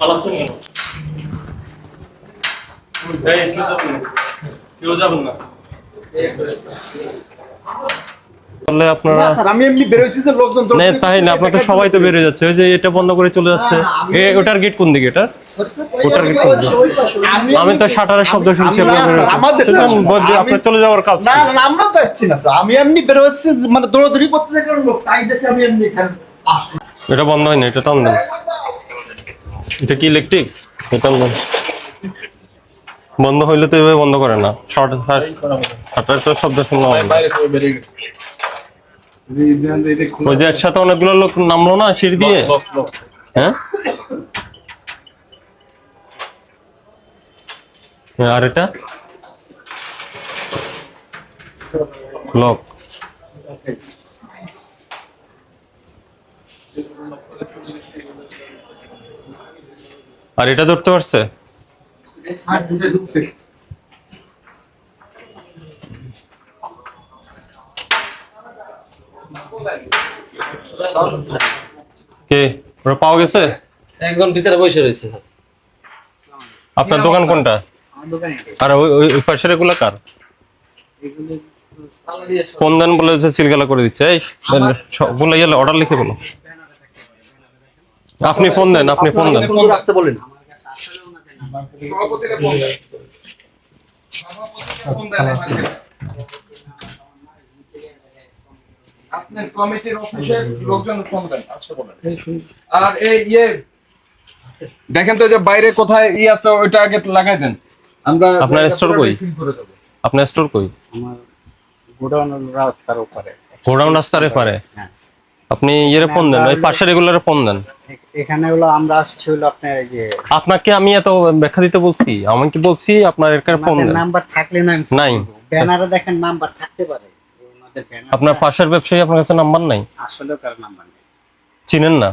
পালাচ্ছেন কেন? যাবেন না। কেউ যাবেন না। বললে আপনারা স্যার আমি এমনি বেরোইছি যে লোকজন না তাই না আপনার তো সবাই তো বেরিয়ে যাচ্ছে। ওই যে এটা বন্ধ করে চলে যাচ্ছে। এ ওটার গেট কোন দিকে এটা? ওটার গেট কোন দিকে? আমি তো শাটারের শব্দ শুনছি আমি- না, আপনার স্যার, আমাদের তো না, বলতে আমি- আপনার চলে যাওয়ার কাজ না না না, আমরা তো যাচ্ছি না তো। আমি এমনি বেরোচ্ছি মানে দৌড়াদৌড়ি করতে থাকলাম লোক তাই দেখে আমি এমনি এখানে আসছি। এটা বন্ধ হয় না এটা তো দেন এটা কি ইলেকট্রিক এটা বন্ধ। হইলে তো এভাবে বন্ধ করে না। শর্ট শাটার তো শব্দ শুনলাম। ওই যে একসাথে অনেকগুলো লোক নামলো না সিঁড়ি দিয়ে? হ্যাঁ? হ্যাঁ, আর এটা? লক আর এটা ধরতে পারছে? কে? ওরা পাওয়া গেছে? একজন ভিতরে বসে রয়েছে আপনার দোকান কোনটা? আর ওই ওই ওই পাশের এগুলা কার? কোন দেন বলেছে সিলগালা করে দিচ্ছে? এই গেলে অর্ডার লিখে বলো। আপনি ফোন দেন আপনি ফোন দেন। আসতে বলেন। আপনার কমিটির অফিসের লোকজন ফোন দেন আসতে বলেন। আর এই ইয়ে দেখেন তো যে বাইরে কোথায় ই আছে ওইটা আগে লাগাই দেন। আমরা আপনার কই? দেবো। আপনার স্টোর কই? গোডাউন রাস্তার উপরে গোডাউন রাস্তার পারে হ্যাঁ। আপনি ইয়েরে ফোন দেন ওই পাশের রেগুলারে ফোন দেন। এখানে হলো আমরা আসছি হলো আপনার এই যে আপনাকে আমি এত ব্যাখ্যা দিতে বলছি আমি কি বলছি আপনার এর ফোন নাম্বার থাকলে না নাই। ব্যানারে দেখেন নাম্বার থাকতে পারে। আপনার পাশের ব্যবসায়ী আপনার কাছে নাম্বার নাই? আসলে কার নাম্বার নেই। চিনেন না?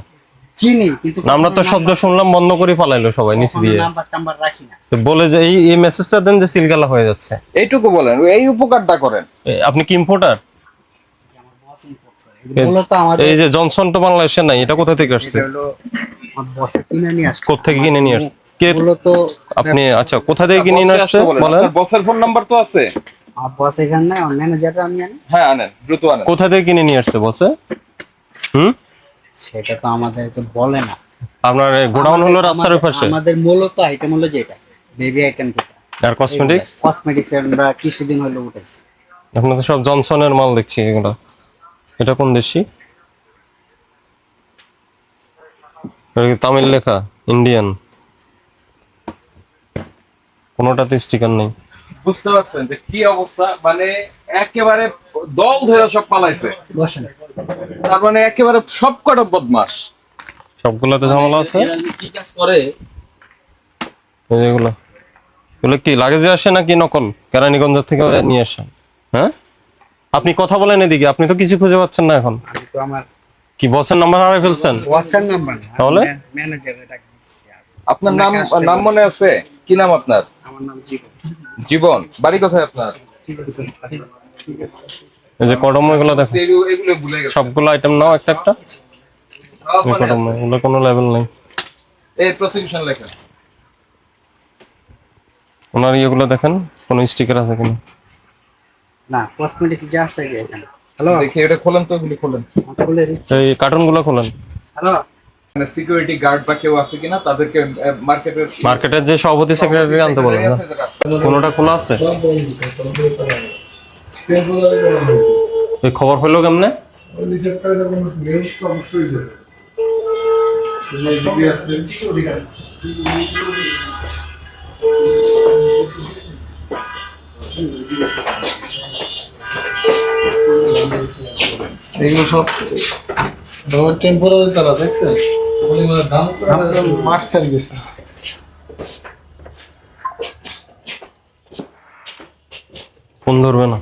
চিনি কিন্তু আমরা তো শব্দ শুনলাম বন্ধ করে পালাইলো সবাই নিচে দিয়ে। নাম্বার টাম্বার রাখি না। তো বলে যে এই এই মেসেজটা দেন যে সিলগালা হয়ে যাচ্ছে। এইটুকু বলেন এই উপকারটা করেন। আপনি কি ইম্পোর্টার আমার বস ইম্পোর্ট করে এগুলো মূলত আমাদের এই যে জনসন তো বাংলাদেশে নাই এটা কোথা থেকে আসছে? কিনে নিয়ে আসছে। কে মূলত আপনি আচ্ছা কোথা থেকে কিনে নিয়ে আসছে? বলেন। আপনার বসের ফোন নাম্বার তো আছে। বস এখানে নাই ম্যানেজারটা আমি জানি হ্যাঁ আনেন দ্রুত আনেন। কোথা থেকে কিনে নিয়ে আসছে বসে হুম? সেটা তো আমাদেরকে বলে না। আপনার গোডাউন হলো আমাদের- রাস্তার আমাদের- পাশে আমাদের মূলত আইটেম হলো যেটা বেবি আইটেম যেটা। আর কসমেটিক্স কসমেটিক্স আমরা কিছুদিন হলো উঠেছি আপনাদের সব জনসনের মাল দেখছি এগুলো। এটা কোন দেশি? এটা কি তামিল লেখা? ইন্ডিয়ান। কোনোটাতে স্টিকার নেই। বুঝতে পারছেন যে কি অবস্থা? মানে একেবারে দল ধরে সব পালাইছে। তার মানে একেবারে সব কটা বদমাস সবগুলোতে ঝামেলা আছে? কি কাজ করে? এগুলো। এগুলো কি লাগেজে আসে নাকি নকল? কেরানীগঞ্জ থেকে নিয়ে আসেন হ্যাঁ? আপনি কথা বলেন এদিকে আপনি তো কিছু খুঁজে পাচ্ছেন না এখন। তো আমার কি বসের নাম্বার হারাই ফেলছেন? বসের নাম্বার না তাহলে? ম্যানেজার এটা দিচ্ছি আপনার নাম নাম মনে আছে? কি নাম আপনার? আমার নাম জীবন। জীবন। বাড়ি কোথায় আপনার? ঠিক আছে ঠিক আছে। এই যে কটম এগুলো দেখো। এগুলো এগুলো ভুলে গেছে। সবগুলো আইটেম নাও একটা একটা। কটম এগুলো কোনো লেভেল নেই। এই প্রসিকিউশন লেখা। ওনার ইয়েগুলো দেখেন কোনো স্টিকার আছে কিনা? না কসমেটিক্স যা আছে এখানে। হ্যালো দেখি এটা খোলেন তো এগুলো খোলেন। খুলে এই কার্টুনগুলো খোলেন। হ্যালো মানে সিকিউরিটি গার্ড বা কেউ আছে কিনা তাদেরকে মার্কেটের মার্কেটের যে সভাপতি সেক্রেটারি আনতে বলেন না। কোনোটা খোলা আছে? এই খবর হইল কেমনে? এগুলো সব টেম্পোরারি তালা দেখছেন? মানে ফোন ধরবে না।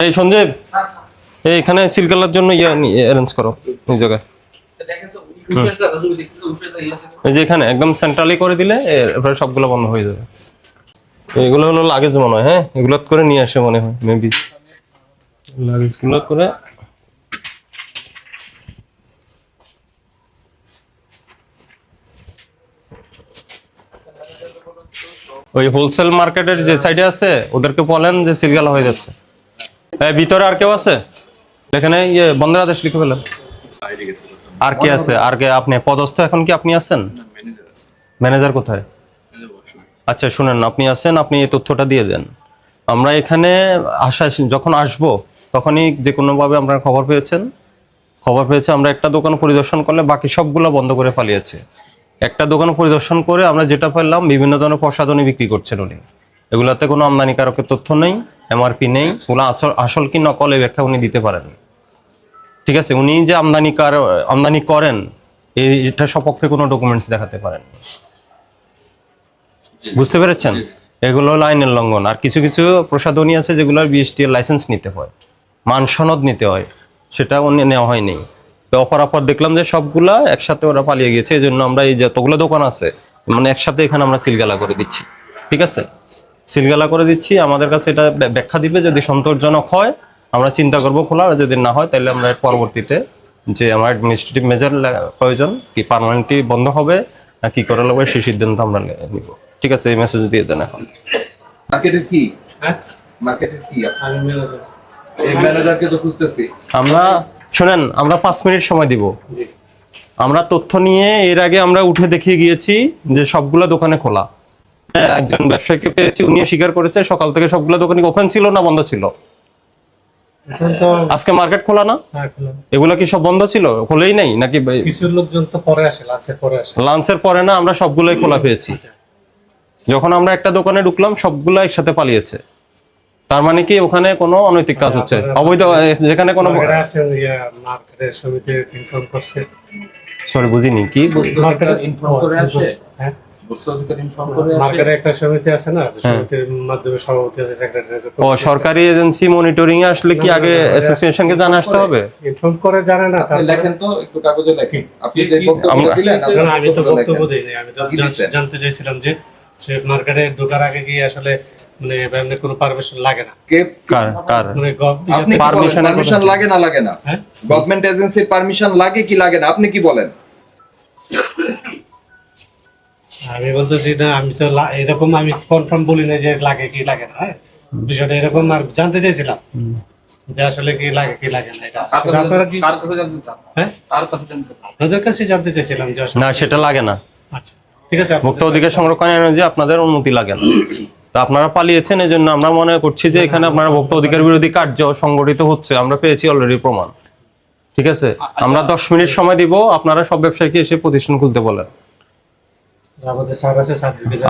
এই সঞ্জীব এই এখানে সিলকালার জন্য ইয়ে অ্যারেঞ্জ করো এই জায়গায়। ইয়ে আছে। এই যে এখানে একদম সেন্ট্রালি করে দিলে এরপরে সবগুলো বন্ধ হয়ে যাবে। এগুলো হলো লাগেজ মনে হয় হ্যাঁ? এগুলো করে নিয়ে আসে মনে হয় মেবি লাগেজগুলো করে ওই হোলসেল মার্কেটের যে সাইডে আছে, ওদেরকে বলেন যে সিলগালা হয়ে যাচ্ছে। ভিতরে আর কেউ আছে? এখানে ইয়ে বন্ধের আদেশ লিখে ফেলেন। আর কে আছে? আর কে আপনি? পদস্থ এখন কি আপনি আছেন? ম্যানেজার কোথায়? আচ্ছা শুনেন, আপনি আছেন, আপনি এই তথ্যটা দিয়ে দেন। আমরা এখানে আসা যখন আসব, তখনই যে কোনোভাবে আপনারা খবর পেয়েছেন। খবর পেয়েছে, আমরা একটা দোকান পরিদর্শন করলে বাকি সবগুলো বন্ধ করে পালিয়েছে। একটা দোকান পরিদর্শন করে আমরা যেটা পেলাম বিভিন্ন ধরনের প্রসাধনী বিক্রি করছেন উনি। এগুলাতে কোনো আমদানিকারকের তথ্য নেই এমআরপি নেই ওগুলো আসল আসল কি নকল এই ব্যাখ্যা উনি দিতে পারেন ঠিক আছে উনি যে আমদানি কার- আমদানি করেন এই এটা সপক্ষে কোনো ডকুমেন্টস দেখাতে পারেন বুঝতে পেরেছেন? এগুলো হলো আইনের লঙ্ঘন। আর কিছু কিছু প্রসাধনী আছে যেগুলোর বিএসটি এর লাইসেন্স নিতে হয় মান সনদ নিতে হয় সেটা উনি নেওয়া হয়নি। তো অপরাপর দেখলাম যে সবগুলা একসাথে ওরা পালিয়ে গেছে এই জন্য আমরা এই যতগুলো দোকান আছে মানে একসাথে এখানে আমরা সিলগালা করে দিচ্ছি। ঠিক আছে? সিলগালা করে দিচ্ছি আমাদের কাছে এটা ব্যাখ্যা দিবে যদি সন্তোষজনক হয় আমরা চিন্তা করব খোলা আর যদি না হয় তাহলে আমরা এর পরবর্তীতে যে আমার অ্যাডমিনিস্ট্রেটিভ মেজার প্রয়োজন কি পার্মানেন্টলি বন্ধ হবে না কি করা লাগবে সেই সিদ্ধান্ত আমরা নিব। ঠিক আছে? এই মেসেজ দিয়ে দেন এখন। মার্কেটের কি? হ্যাঁ? মার্কেটের কি? ম্যানেজারকে তো খুঁজতেছি। আমরা শুনেন আমরা পাঁচ মিনিট সময় দিব। আমরা তথ্য নিয়ে এর আগে আমরা উঠে দেখিয়ে গিয়েছি যে সবগুলা দোকানে খোলা। হ্যাঁ, একজন ব্যবসায়ীকে পেয়েছি উনি স্বীকার করেছে সকাল থেকে সবগুলা দোকানে ওপেন ছিল না বন্ধ ছিল? আজকে মার্কেট খোলা না? হ্যাঁ খোলা। এগুলা কি সব বন্ধ ছিল? খোলেই নাই নাকি কিছু লোকজন তো পরে আসে লাঞ্চের পরে আসে। লাঞ্চের পরে না আমরা সবগুলাই খোলা পেয়েছি। যখন আমরা একটা দোকানে ঢুকলাম সবগুলা একসাথে পালিয়েছে। তার মানে কি ওখানে কোনো অনৈতিক কাজ হচ্ছে? অবৈধ যেখানে কোনো মার্কেটে আসে মার্কেটের সমিতি ইনফর্ম করছে। সরি বুঝিনি। কি ইনফর্ম করে আসে? হ্যাঁ। ভোক্তা অধিকার ইনফর্ম করে আসে? মার্কেটে একটা সমিতি আছে না সমিতির মাধ্যমে সভাপতি আছে সেক্রেটারি আছে ও সরকারি এজেন্সি মনিটরিং এ আসলে কি আগে অ্যাসোসিয়েশনকে জানা আসতে হবে? ইনফর্ম করে জানে না আপনি লেখেন তো একটু কাগজে লেখেন। আপনি যে বক্তব্য দিলেন না, আপনি না, আমি তো বক্তব্য আমি? জানতে চাইছিলাম যে মার্কেটে ঢোকার আগে কি আসলে মানে এমনি কোনো পারমিশন লাগে না? কে- কার কার? মানে আপনি Permission পারমিশন লাগে না লাগে না? হ্যাঁ? গভর্নমেন্ট এজেন্সির পারমিশন লাগে কি লাগে না? আপনি কি বলেন? আমি বলতেছি না আমি তো এরকম আমি কনফার্ম বলি না যে লাগে কি লাগে না হ্যাঁ? বিষয়টা এরকম আর জানতে চাইছিলাম যে আসলে কি লাগে কি লাগে না এটা। আপনারা কি কার কথা জানতে চান? হ্যাঁ? কার কথা জানতে চান? আপনাদের কাছে জানতে চাইছিলাম যে না সেটা লাগে না। আচ্ছা। ঠিক আছে অধিকার সংরক্ষণ আইনে আপনাদের অনুমতি লাগে না। তো আপনারা পালিয়েছেন এই জন্য আমরা মনে করছি যে এখানে আপনারা ভোক্তা অধিকার বিরোধী কার্য সংগঠিত হচ্ছে। আমরা পেয়েছি অলরেডি প্রমাণ। ঠিক আছে? আমরা দশ মিনিট সময় দিব আপনারা সব ব্যবসায়ীকে এসে প্রতিষ্ঠান খুলতে বলেন।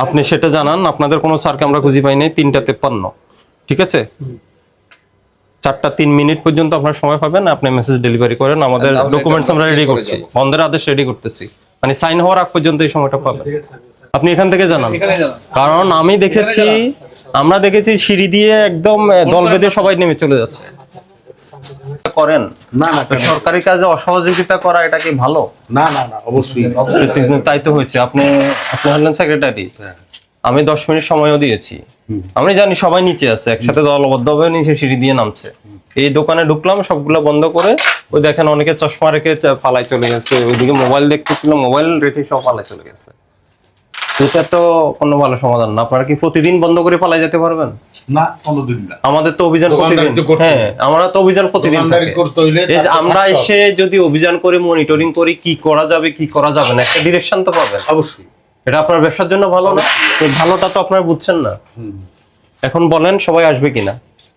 আপনি সেটা জানান আপনাদের কোনো স্যারকে আমরা খুঁজে পাই নাই তিনটা তেপ্পান্ন। ঠিক আছে? চারটা তিন মিনিট পর্যন্ত আপনার সময় পাবেন আপনি মেসেজ ডেলিভারি করেন আমাদের ডকুমেন্টস আমরা আমরা রেডি করছি। বন্ধের আদেশ রেডি করতেছি। মানে সাইন হওয়ার আগ পর্যন্ত এই সময়টা পাবেন ঠিক আছে আমি স্যার- আপনি এখান থেকে জানান। কারণ আমি দেখেছি আমরা দেখেছি সিঁড়ি দিয়ে একদম দল বেঁধে সবাই নেমে চলে যাচ্ছে। করেন? না না সরকারি কাজে অসহযোগিতা করা এটা কি ভালো? না না না অবশ্যই। তাই তো হয়েছে। আপনি আপনি হলেন সেক্রেটারি আমি দশ মিনিট সময়ও দিয়েছি। আমি জানি সবাই নিচে আছে একসাথে দলবদ্ধভাবে নিচে সিঁড়ি দিয়ে নামছে। এই দোকানে ঢুকলাম সবগুলো বন্ধ করে ওই দেখেন অনেকে চশমা রেখে পালায় চলে গেছে। ওইদিকে মোবাইল দেখতেছিল মোবাইল রেখে সব পালায় চলে গেছে। এটা তো কোনো ভালো সমাধান না। আপনারা কি প্রতিদিন বন্ধ করে পালাই যেতে পারবেন? না আমাদের তো অভিযান প্রতিদিন। হ্যাঁ আমরা তো অভিযান প্রতিদিন আমরা এসে যদি অভিযান করে মনিটরিং করি কি করা যাবে কি করা যাবে না একটা ডিরেকশন তো পাবেন। অবশ্যই। এটা আপনার ব্যবসার জন্য ভালো না? ভালোটা তো আপনারা বুঝছেন না। এখন বলেন সবাই আসবে কিনা।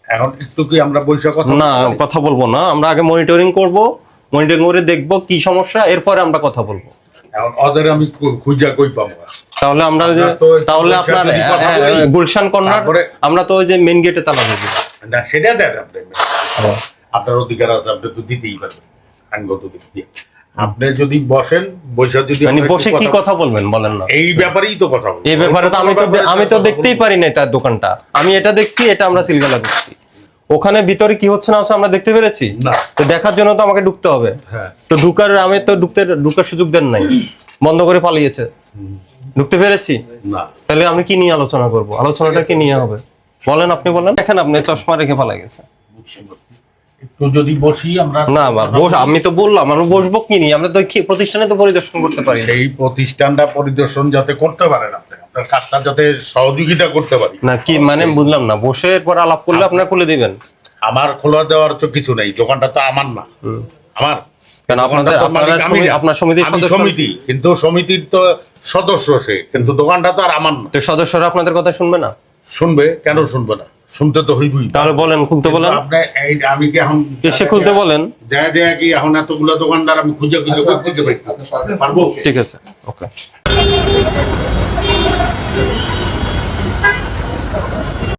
এখন একটু কি আমরা বৈশাখ কথা না কথা বলব না। আমরা আগে মনিটরিং করব মনিটরিং করে দেখব কি সমস্যা এরপরে আমরা কথা বলব। এখন ওদের আমি খুঁজা কই পাবো? তাহলে আমরা তাহলে আপনার হ্যাঁ, গুলশান কর্নার আমরা তো ওই যে মেন গেটে তালা দিবো না সেটা দেন আপনি। আপনার অধিকার আছে আপনি তো দিতেই পারবেন। আইনগত দিক দিয়ে। আপনি যদি বসেন বৈশাখ যদি মানে বসে কি কথা- বলবেন বলেন না। এই ব্যাপারেই তো কথা বলব। এই ব্যাপারে তো আমি তো আমি তো দেখতেই। পারি নাই তার দোকানটা। আমি এটা দেখছি এটা আমরা সিলগালা দেখছি ওখানে ভিতরে কি হচ্ছে না হচ্ছে আমরা দেখতে পেরেছি? তো দেখার জন্য তো আমাকে ঢুকতে হবে। হ্যাঁ। তো ঢুকার আমি তো ঢুকতে ঢুকার সুযোগ দেন নাই। বন্ধ করে পালিয়েছে। ঢুকতে পেরেছি? তাহলে আমি কি নিয়ে আলোচনা করব? আলোচনাটা কি নিয়ে হবে? বলেন আপনি বলেন। দেখেন আপনি চশমা রেখে পালাই গেছে। একটু যদি বসি আমরা না বস আমি তো বললাম আমরা বসবো কি নিয়ে? আমরা তো প্রতিষ্ঠানে তো পরিদর্শন করতে পারি না। সেই প্রতিষ্ঠানটা পরিদর্শন যাতে করতে পারে আপনার কাজটা যাতে সহযোগিতা করতে পারি। না কি মানে বুঝলাম না বসে এরপর আলাপ করলে আপনারা খুলে দিবেন? আমার খোলা দেওয়ার তো কিছু নেই দোকানটা তো আমার না। আমার আপনারা সমিতির সমিতি কিন্তু সমিতির তো সদস্য সে কিন্তু দোকানটা তো আর আমার না। তো সদস্যরা আপনাদের কথা শুনবে না? শুনবে কেন শুনবে না? শুনতে তো হইবই। তাহলে বলেন খুলতে বলেন। আপনি এই আমি কি এখন এসে খুলতে বলেন। যায় কি এখন এতগুলো দোকানদার আমি খুঁজে খুঁজে খুঁজে পাই? পারব? ঠিক আছে ওকে। Thank you.